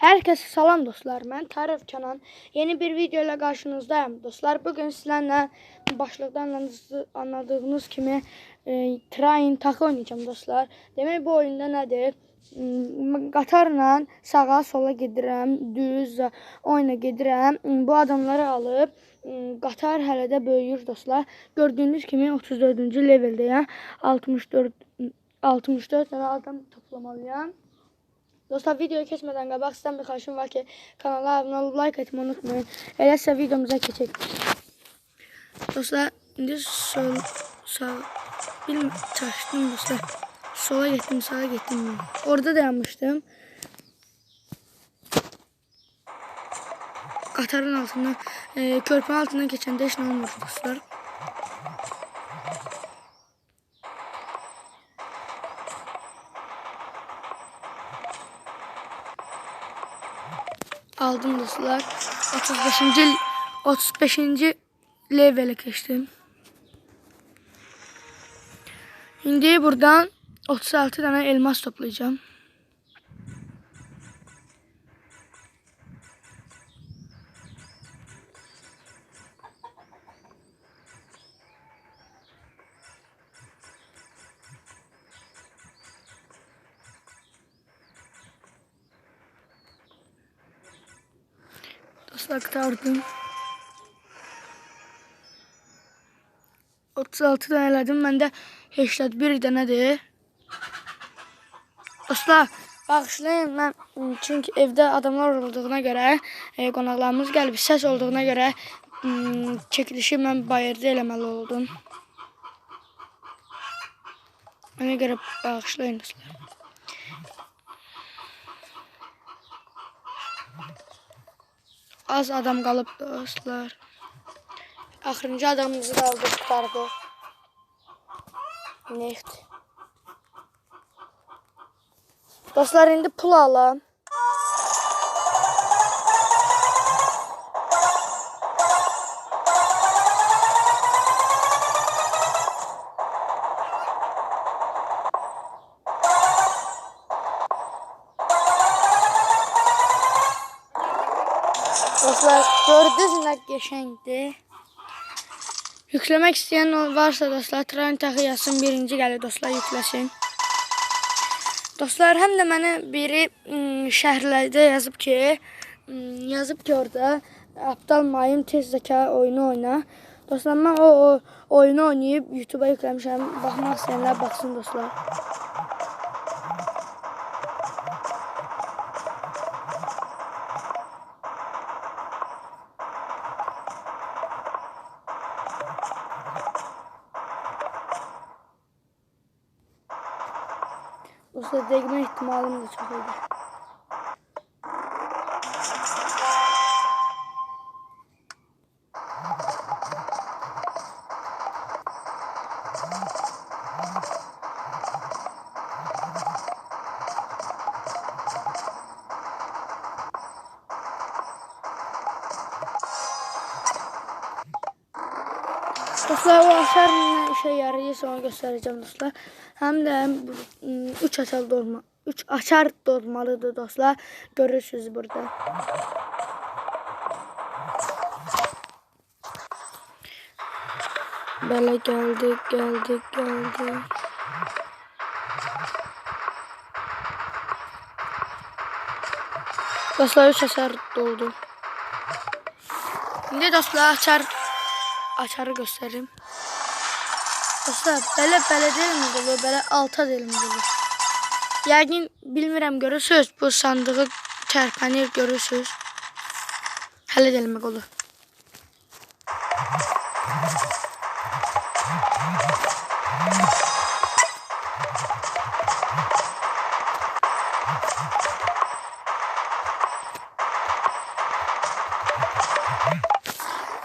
Herkese salam dostlar. Ben Tarif Kenan. Yeni bir video ile karşınızdayım. Dostlar bugün sizlerle başlıktan anladığınız- anladığınız kimi e, train takı oynayacağım dostlar. Demek bu oyunda nedir? Hmm, Qatarla sağa sola gedirəm, düz oyuna gedirəm. Hmm, Bu adamları alıb hmm, qatar hələ də böyüyür dostlar. Gördüyünüz kimi 34-cü leveldəyəm. 64 64 dənə adam toplamalıyam. Dostlar videoyu kesmeden qabaq sizdən bir xahişim var ki, kanala abunə olub like etmeyi unutmayın. Eləsə videomuza keçək. Dostlar, indi sol, sağ, bilmem, çaşdım dostlar. Sola getdim, sağa getdim. Orada dayanmışdım. Qatarın altından, e, körpünün altından keçəndə heç nə olmur dostlar. Aldım dostlar. 35. 35. level'e geçtim. Şimdi buradan 36 tane elmas toplayacağım. Dostlar kurtardım. 36 tane elədim. Məndə 81 dənədir. Dostlar, bağışlayın. Mən çünki evdə adamlar olduğuna görə, e, qonaqlarımız gəlib səs olduğuna görə ım, çəkilişi mən bayırda eləməli oldum. Ona görə bağışlayın dostlar. Az adam qalıb dostlar. Axırıncı adamımızı da aldı qurtardı. Neft. Dostlar indi pul alam. Dostlar gördünüz nə qəşəngdir. Yüklemek isteyen varsa dostlar tren taxı yazsın birinci gəlir dostlar yükləsin. Dostlar həm də mənə biri ım, şərhlərdə yazıb ki, ım, yazıb ki orada aptal mayım tez zəka oyunu oyna. Dostlar mən o, o oyunu oynayıb YouTube-a yükləmişəm. Baxmaq istəyənlər baxsın dostlar. Dostlar dəqiqmə ihtimalım da çox idi. Dostlar o açar ne işe yarayırsa onu göstereceğim dostlar. Hem de 3 açar dolma. 3 açar dolmalıdır dostlar. Görürsünüz burada. Böyle geldik, geldik, geldik. Dostlar 3 açar doldu. Şimdi dostlar açar açarı göstereyim. Dostlar belə belə deyilmi olur, belə alta deyilmi olur. Yəqin bilmirəm görürsüz bu sandığı çərpənir görürsüz. Hələ deyilmək olur.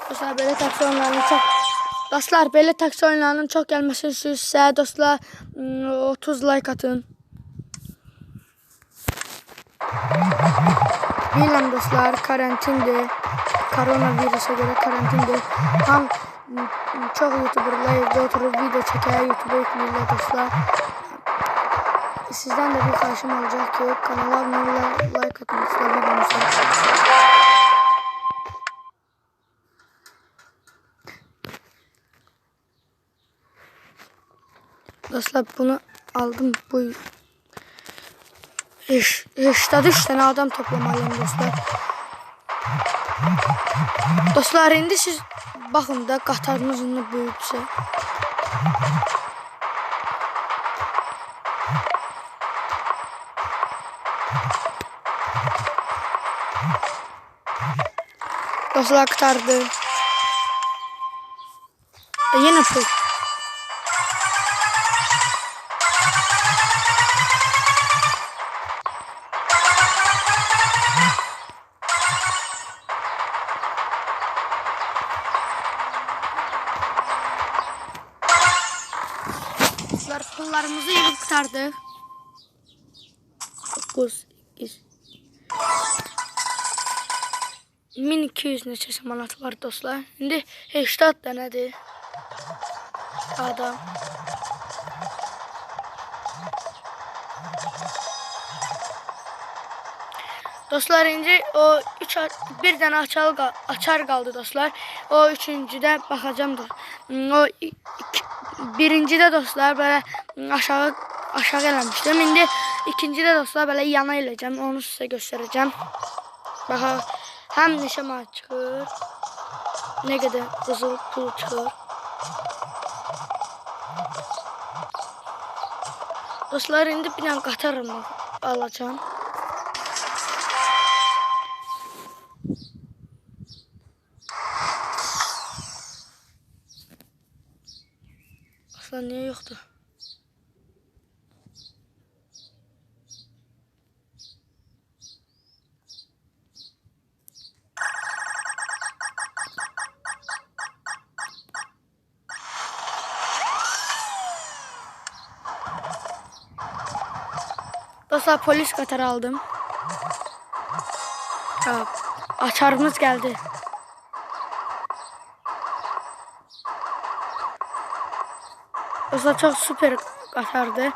Dostlar belə taksi oyunlarının çox Dostlar belə taksi oyunlarının çox gəlməsini istəyirsə, dostlar ım, 30 like atın. Bilirəm dostlar, karantindir. Koronavirusa görə karantindir. Tam çox YouTuberlar evdə oturub video çəkər, YouTube-a yükləyirlər dostlar. sizden de bir karşım olacak ki kanala abone like atın. Sizler videomuzu. Dostlar bunu aldım bu Eş, eşdə üç tane adam toplamalıyım dostlar. Dostlar indi siz baxın da qatarınız indi böyütsə. Dostlar qurtardı. E, Yenə pul. Yığıb qurtardıq. 9 8 1200 neçəsə manat var dostlar. İndi 80 dənədir. Adam. Dostlar indi o 3 bir dənə açar, açar qaldı dostlar. O üçüncüdə baxacağım da. O iki, birincidə dostlar belə aşağı aşağı eləmişdim. İndi ikincidə dostlar belə yana eləyəcəm. Onu sizə göstərəcəm. Baxa həm neçə manat çıxır. Nə qədər qızıl pul çıxır. Dostlar indi bir dənə qatarım alacağım. Dostlar polis katarı aldım. Açarımız geldi. Dostlar çok süper qatardı.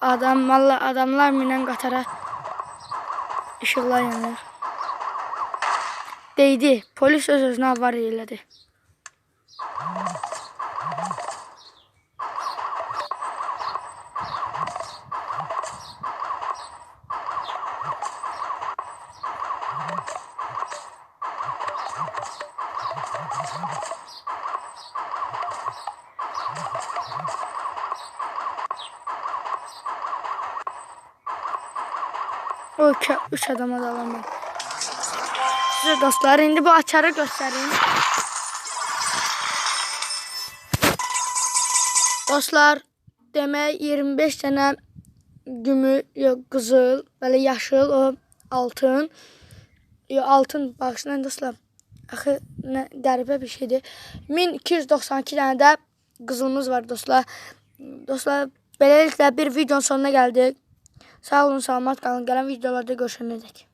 Adam, valla adamlar minən qatara işıqlar yanır. Deydi, polis öz-özünə avar elədi. O iki, üç adama da. Size dostlar indi bu açarı göstereyim. Dostlar demək 25 dənə gümü, yox qızıl, belə yaşıl, o altın. Yox altın bağışlayın dostlar. Axı nə qəribə bir şeydir. 1292 dənə də qızılımız var dostlar. Dostlar beləliklə bir videonun sonuna gəldik. Sağ olun, salamat qalın. Gələn videolarda görüşənədək.